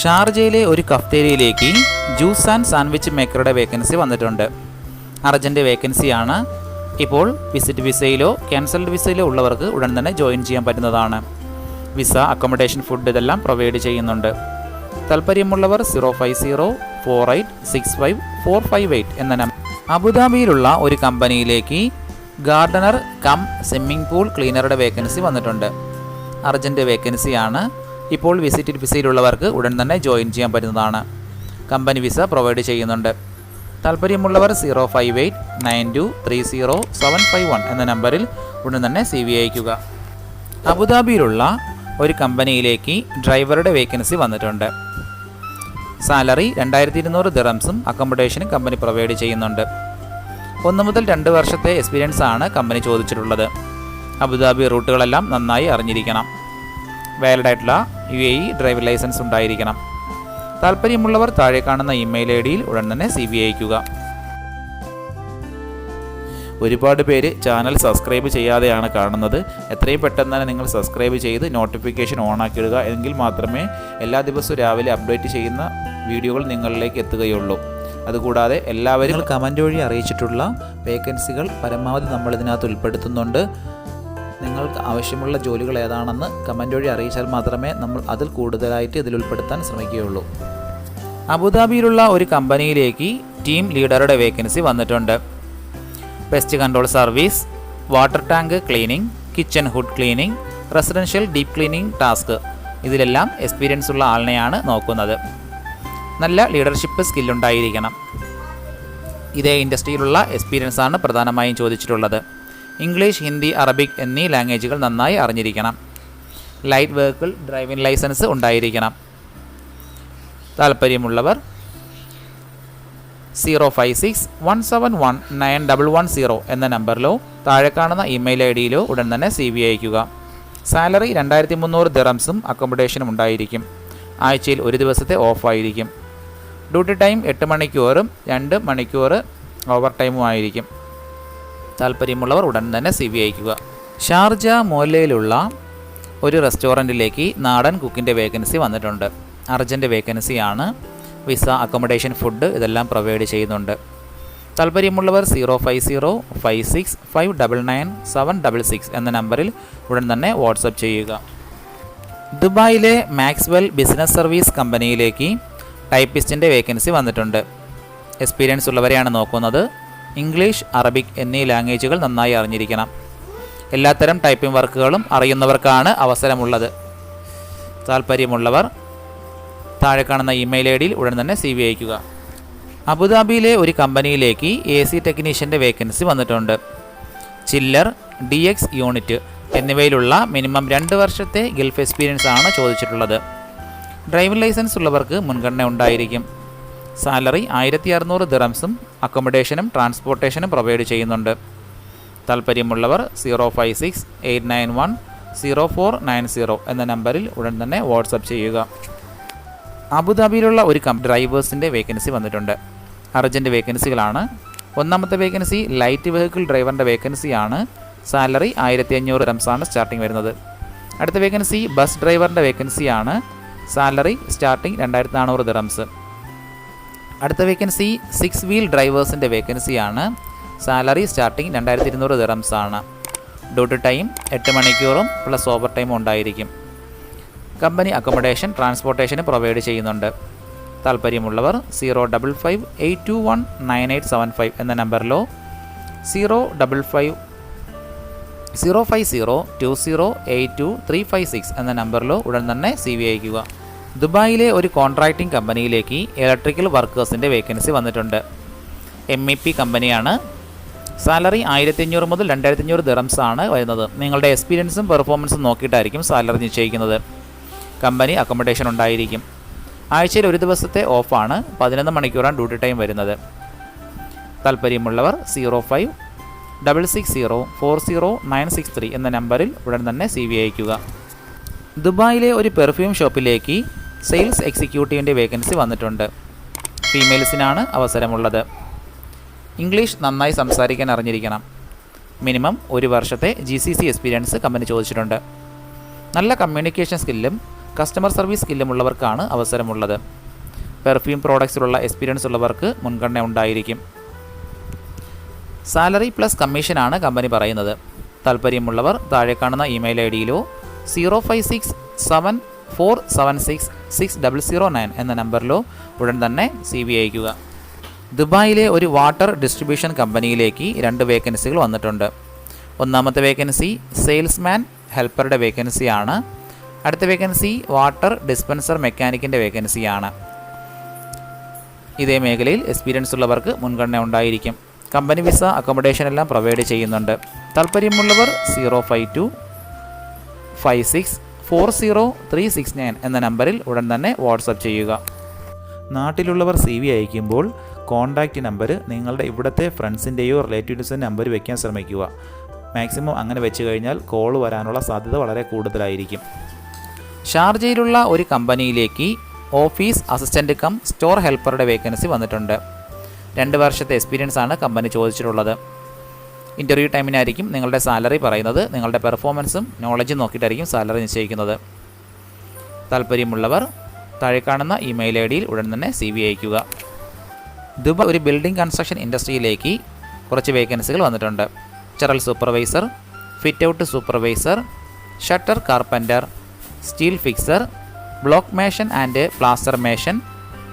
ഷാർജയിലെ ഒരു കഫ്തേരിയിലേക്ക് ജ്യൂസ് ആൻഡ് സാൻഡ്വിച്ച് മേക്കറുടെ വേക്കൻസി വന്നിട്ടുണ്ട്. അർജന്റ് വേക്കൻസിയാണ് ഇപ്പോൾ വിസിറ്റ് വിസയിലോ ക്യാൻസൽഡ് വിസയിലോ ഉള്ളവർക്ക് ഉടൻ തന്നെ ജോയിൻ ചെയ്യാൻ പറ്റുന്നതാണ്. വിസ അക്കോമഡേഷൻ ഫുഡ് ഇതെല്ലാം പ്രൊവൈഡ് ചെയ്യുന്നുണ്ട്. താല്പര്യമുള്ളവർ zero five zero four eight six five four five eight എന്ന നമ്പർ അബുദാബിയിലുള്ള ഒരു കമ്പനിയിലേക്ക് ഗാർഡനർ കം സ്വിമ്മിംഗ് പൂൾ ക്ലീനറുടെ വേക്കൻസി വന്നിട്ടുണ്ട്. അർജന്റ് വേക്കൻസിയാണ് ഇപ്പോൾ വിസിറ്റ് വിസയിലുള്ളവർക്ക് ഉടൻ തന്നെ ജോയിൻ ചെയ്യാൻ പറ്റുന്നതാണ്. കമ്പനി വിസ പ്രൊവൈഡ് ചെയ്യുന്നുണ്ട്. താല്പര്യമുള്ളവർ zero five eight nine two three zero seven five one എന്ന നമ്പറിൽ ഉടൻ തന്നെ സി വി അയക്കുക അബുദാബിയിലുള്ള ഒരു കമ്പനിയിലേക്ക് ഡ്രൈവറുടെ വേക്കൻസി വന്നിട്ടുണ്ട്. സാലറി രണ്ടായിരത്തി ഇരുന്നൂറ് ദിറംസും അക്കോമഡേഷനും കമ്പനി പ്രൊവൈഡ് ചെയ്യുന്നുണ്ട്. ഒന്ന് മുതൽ രണ്ട് വർഷത്തെ എക്സ്പീരിയൻസ് ആണ് കമ്പനി ചോദിച്ചിട്ടുള്ളത്. അബുദാബി റൂട്ടുകളെല്ലാം നന്നായി അറിഞ്ഞിരിക്കണം. വാലിഡ് ആയിട്ടുള്ള U A E driving licence ഉണ്ടായിരിക്കണം. താല്പര്യമുള്ളവർ താഴെ കാണുന്ന ഇമെയിൽ ഐ ഡിയിൽ ഉടൻ തന്നെ സി ബി അയക്കുക ഒരുപാട് പേര് ചാനൽ സബ്സ്ക്രൈബ് ചെയ്യാതെയാണ് കാണുന്നത്. എത്രയും പെട്ടെന്ന് തന്നെ നിങ്ങൾ സബ്സ്ക്രൈബ് ചെയ്ത് നോട്ടിഫിക്കേഷൻ ഓൺ ആക്കിയിടുക എങ്കിൽ മാത്രമേ എല്ലാ ദിവസവും രാവിലെ അപ്ഡേറ്റ് ചെയ്യുന്ന വീഡിയോകൾ നിങ്ങളിലേക്ക് എത്തുകയുള്ളൂ. അതുകൂടാതെ എല്ലാവരും കമന്റ് വഴി അറിയിച്ചിട്ടുള്ള വേക്കൻസികൾ പരമാവധി നമ്മൾ ഇതിനകത്ത് ഉൾപ്പെടുത്തുന്നുണ്ട്. നിങ്ങൾക്ക് ആവശ്യമുള്ള ജോലികൾ ഏതാണെന്ന് കമന്റ് വഴി അറിയിച്ചാൽ മാത്രമേ നമ്മൾ അതിൽ കൂടുതലായിട്ട് ഇതിൽ ഉൾപ്പെടുത്താൻ ശ്രമിക്കുകയുള്ളൂ. അബുദാബിയിലുള്ള ഒരു കമ്പനിയിലേക്ക് ടീം ലീഡറുടെ വേക്കൻസി വന്നിട്ടുണ്ട്. Pest control service water tank cleaning kitchen hood cleaning residential deep cleaning task ഇതിലെല്ലാം എക്സ്പീരിയൻസ് ഉള്ള ആളിനെയാണ് നോക്കുന്നത്. നല്ല ലീഡർഷിപ്പ് സ്കില്ലുണ്ടായിരിക്കണം ഇതേ ഇൻഡസ്ട്രിയിലുള്ള എക്സ്പീരിയൻസ് ആണ് പ്രധാനമായും ചോദിച്ചിട്ടുള്ളത്. ഇംഗ്ലീഷ് ഹിന്ദി അറബിക് എന്നീ ലാംഗ്വേജുകൾ നന്നായി അറിഞ്ഞിരിക്കണം. ലൈറ്റ് വെഹിക്കിൾ ഡ്രൈവിംഗ് ലൈസൻസ് ഉണ്ടായിരിക്കണം. താല്പര്യമുള്ളവർ zero five six one seven one nine double one zero എന്ന നമ്പറിലോ താഴെ കാണുന്ന ഇമെയിൽ ഐ ഡിയിലോ ഉടൻ തന്നെ സി വി അയക്കുക സാലറി രണ്ടായിരത്തി മുന്നൂറ് ദിറംസും അക്കോമഡേഷനും ഉണ്ടായിരിക്കും. ആഴ്ചയിൽ ഒരു ദിവസത്തെ ഓഫായിരിക്കും. ഡ്യൂട്ടി ടൈം എട്ട് മണിക്കൂറും രണ്ട് മണിക്കൂർ ഓവർ ടൈമും ആയിരിക്കും താല്പര്യമുള്ളവർ ഉടൻ തന്നെ സി വി അയക്കുക ഷാർജ മോലയിലുള്ള ഒരു റെസ്റ്റോറന്റിലേക്ക് നാടൻ കുക്കിന്റെ വേക്കൻസി വന്നിട്ടുണ്ട്. അർജന്റ് വേക്കൻസിയാണ് വിസ അക്കോമഡേഷൻ ഫുഡ് ഇതെല്ലാം പ്രൊവൈഡ് ചെയ്യുന്നുണ്ട്. താല്പര്യമുള്ളവർ zero five zero five six five double nine seven double six എന്ന നമ്പറിൽ ഉടൻ തന്നെ വാട്സപ്പ് ചെയ്യുക. ദുബായിലെ മാക്സ്വെൽ ബിസിനസ് സർവീസ് കമ്പനിയിലേക്ക് ടൈപ്പിസ്റ്റിന്റെ വേക്കൻസി വന്നിട്ടുണ്ട്. എക്സ്പീരിയൻസ് ഉള്ളവരെയാണ് നോക്കുന്നത്. ഇംഗ്ലീഷ് അറബിക് എന്നീ ലാംഗ്വേജുകൾ നന്നായി അറിഞ്ഞിരിക്കണം. എല്ലാത്തരം ടൈപ്പിംഗ് വർക്കുകളും അറിയുന്നവർക്കാണ് അവസരമുള്ളത്. താല്പര്യമുള്ളവർ താഴെ കാണുന്ന ഇമെയിൽ ഐ ഡിയിൽ ഉടൻ തന്നെ സി വി അയക്കുക അബുദാബിയിലെ ഒരു കമ്പനിയിലേക്ക് എ സി ടെക്നീഷ്യന്റെ വേക്കൻസി വന്നിട്ടുണ്ട്. ചില്ലർ ഡി എക്സ് യൂണിറ്റ് എന്നിവയിലുള്ള മിനിമം രണ്ട് വർഷത്തെ ഗൾഫ് എക്സ്പീരിയൻസ് ആണ് ചോദിച്ചിട്ടുള്ളത്. ഡ്രൈവിംഗ് ലൈസൻസ് ഉള്ളവർക്ക് മുൻഗണന ഉണ്ടായിരിക്കും. സാലറി ആയിരത്തി അറുന്നൂറ് ദിറംസും അക്കോമഡേഷനും ട്രാൻസ്പോർട്ടേഷനും പ്രൊവൈഡ് ചെയ്യുന്നുണ്ട്. താല്പര്യമുള്ളവർ zero five six eight nine one zero four nine zero എന്ന നമ്പറിൽ ഉടൻ തന്നെ വാട്സപ്പ് ചെയ്യുക. അബുദാബിയിലുള്ള ഒരു കം ഡ്രൈവേഴ്സിന്റെ വേക്കൻസി വന്നിട്ടുണ്ട്. അർജന്റ് വേക്കൻസികളാണ്. ഒന്നാമത്തെ വേക്കൻസി ലൈറ്റ് വെഹിക്കിൾ ഡ്രൈവറിന്റെ വേക്കൻസിയാണ്. സാലറി ആയിരത്തി അഞ്ഞൂറ് റംസാണ് സ്റ്റാർട്ടിംഗ് വരുന്നത്. അടുത്ത വേക്കൻസി ബസ് ഡ്രൈവറിന്റെ വേക്കൻസിയാണ്. സാലറി സ്റ്റാർട്ടിംഗ് രണ്ടായിരത്തി നാനൂറ് ദിറംസ്. അടുത്ത വേക്കൻസി സിക്സ് വീൽ ഡ്രൈവേഴ്സിന്റെ വേക്കൻസിയാണ് സാലറി സ്റ്റാർട്ടിങ് രണ്ടായിരത്തി ഇരുന്നൂറ് ദിറംസ് ആണ്. ഡ്യൂട്ടി ടൈം എട്ട് മണിക്കൂറും പ്ലസ് ഓവർ ടൈമും ഉണ്ടായിരിക്കും. കമ്പനി അക്കോമഡേഷൻ ട്രാൻസ്പോർട്ടേഷന് പ്രൊവൈഡ് ചെയ്യുന്നുണ്ട്. താല്പര്യമുള്ളവർ zero double five eight two one nine eight seven five എന്ന നമ്പറിലോ zero double five zero five zero two zero eight two three five six എന്ന നമ്പറിലോ ഉടൻ തന്നെ സി വി അയക്കുക ദുബായിലെ ഒരു കോൺട്രാക്റ്റിംഗ് കമ്പനിയിലേക്ക് ഇലക്ട്രിക്കൽ വർക്കേഴ്സിന്റെ വേക്കൻസി വന്നിട്ടുണ്ട്. എം ഇ പി കമ്പനിയാണ്. സാലറി ആയിരത്തി അഞ്ഞൂറ് മുതൽ രണ്ടായിരത്തി അഞ്ഞൂറ് ദിറംസ് ആണ് വരുന്നത്. നിങ്ങളുടെ എക്സ്പീരിയൻസും പെർഫോമൻസും നോക്കിയിട്ടായിരിക്കും സാലറി നിശ്ചയിക്കുന്നത്. കമ്പനി അക്കോമഡേഷൻ ഉണ്ടായിരിക്കും. ആഴ്ചയിൽ ഒരു ദിവസത്തെ ഓഫാണ് പതിനൊന്ന് മണിക്കൂറാണ് ഡ്യൂട്ടി ടൈം വരുന്നത്. താല്പര്യമുള്ളവർ zero five double six zero four zero nine six three എന്ന നമ്പറിൽ ഉടൻ തന്നെ സി വി അയക്കുക ദുബായിലെ ഒരു പെർഫ്യൂം ഷോപ്പിലേക്ക് സെയിൽസ് എക്സിക്യൂട്ടീവിന്റെ വേക്കൻസി വന്നിട്ടുണ്ട്. ഫീമെയിൽസിനാണ് അവസരമുള്ളത്. ഇംഗ്ലീഷ് നന്നായി സംസാരിക്കാൻ അറിഞ്ഞിരിക്കണം. മിനിമം ഒരു വർഷത്തെ G C C experience company ചോദിച്ചിട്ടുണ്ട്. നല്ല കമ്മ്യൂണിക്കേഷൻ സ്കില്ലും കസ്റ്റമർ സർവീസ് സ്കില്ലും ഉള്ളവർക്കാണ് അവസരമുള്ളത്. പെർഫ്യൂം പ്രോഡക്ട്സിലുള്ള എക്സ്പീരിയൻസ് ഉള്ളവർക്ക് മുൻഗണന ഉണ്ടായിരിക്കും. സാലറി പ്ലസ് കമ്മീഷനാണ് കമ്പനി പറയുന്നത്. താല്പര്യമുള്ളവർ താഴെ കാണുന്ന email I ഡിയിലോ zero five six seven four seven six six double zero nine എന്ന നമ്പറിലോ ഉടൻ തന്നെ സി വി അയക്കുക ദുബായിലെ ഒരു വാട്ടർ ഡിസ്ട്രിബ്യൂഷൻ കമ്പനിയിലേക്ക് രണ്ട് വേക്കൻസികൾ വന്നിട്ടുണ്ട്. ഒന്നാമത്തെ വേക്കൻസി സെയിൽസ്മാൻ ഹെൽപ്പറുടെ വേക്കൻസിയാണ്. അടുത്ത വേക്കൻസി വാട്ടർ ഡിസ്പെൻസർ മെക്കാനിക്കിന്റെ വേക്കൻസിയാണ്. ഇതേ മേഖലയിൽ എക്സ്പീരിയൻസ് ഉള്ളവർക്ക് മുൻഗണന ഉണ്ടായിരിക്കും. കമ്പനി വിസ അക്കോമഡേഷൻ എല്ലാം പ്രൊവൈഡ് ചെയ്യുന്നുണ്ട്. താല്പര്യമുള്ളവർ zero five two five six four zero three six nine എന്ന നമ്പറിൽ ഉടൻ തന്നെ വാട്സപ്പ് ചെയ്യുക. നാട്ടിലുള്ളവർ സി വി അയക്കുമ്പോൾ കോൺടാക്റ്റ് നമ്പർ നിങ്ങളുടെ ഇവിടുത്തെ ഫ്രണ്ട്സിന്റെയോ റിലേറ്റീവ്സിന്റെ നമ്പർ വയ്ക്കാൻ ശ്രമിക്കുക. മാക്സിമം അങ്ങനെ വെച്ച് കഴിഞ്ഞാൽ കോൾ വരാനുള്ള സാധ്യത വളരെ കൂടുതലായിരിക്കും. ഷാർജയിലുള്ള ഒരു കമ്പനിയിലേക്ക് ഓഫീസ് അസിസ്റ്റന്റ് കം സ്റ്റോർ ഹെൽപ്പറുടെ വേക്കൻസി വന്നിട്ടുണ്ട്. രണ്ട് വർഷത്തെ എക്സ്പീരിയൻസ് ആണ് കമ്പനി ചോദിച്ചിട്ടുള്ളത്. ഇന്റർവ്യൂ ടൈമിനായിരിക്കും നിങ്ങളുടെ സാലറി പറയുന്നത്. നിങ്ങളുടെ പെർഫോമൻസും നോളജും നോക്കിയിട്ടായിരിക്കും സാലറി നിശ്ചയിക്കുന്നത്. താല്പര്യമുള്ളവർ താഴെ കാണുന്ന ഇമെയിൽ ഐ ഡിയിൽ ഉടൻ തന്നെ സി വി അയക്കുക ദുബായ് ഒരു ബിൽഡിംഗ് കൺസ്ട്രക്ഷൻ ഇൻഡസ്ട്രിയിലേക്ക് കുറച്ച് വേക്കൻസികൾ വന്നിട്ടുണ്ട്. ചറൽ supervisor fit out supervisor shutter carpenter steel fixer block mason and plaster mason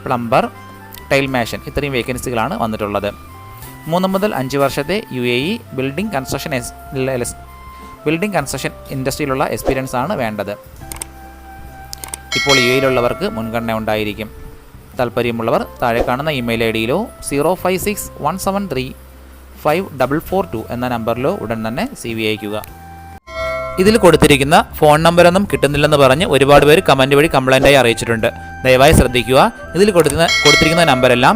plumber tile mason ഇത്രയും വേക്കൻസികളാണ് വന്നിട്ടുള്ളത്. മൂന്ന് മുതൽ അഞ്ച് വർഷത്തെ U A E building construction building construction ഇൻഡസ്ട്രിയിലുള്ള experience ആണ് വേണ്ടത്. ഇപ്പോൾ യു എയിലുള്ളവർക്ക് മുൻഗണന ഉണ്ടായിരിക്കും. താല്പര്യമുള്ളവർ താഴെ കാണുന്ന email I ഡിയിലോ zero five six one seven three five double four two എന്ന നമ്പറിലോ ഉടൻ തന്നെ സി വി അയക്കുക ഇതിൽ കൊടുത്തിരിക്കുന്ന ഫോൺ നമ്പറൊന്നും കിട്ടുന്നില്ലെന്ന് പറഞ്ഞ് ഒരുപാട് പേര് കമന്റ് വഴി കംപ്ലൈന്റായി അറിയിച്ചിട്ടുണ്ട്. ദയവായി ശ്രദ്ധിക്കുക. ഇതിൽ കൊടുക്കുന്ന കൊടുത്തിരിക്കുന്ന നമ്പരെല്ലാം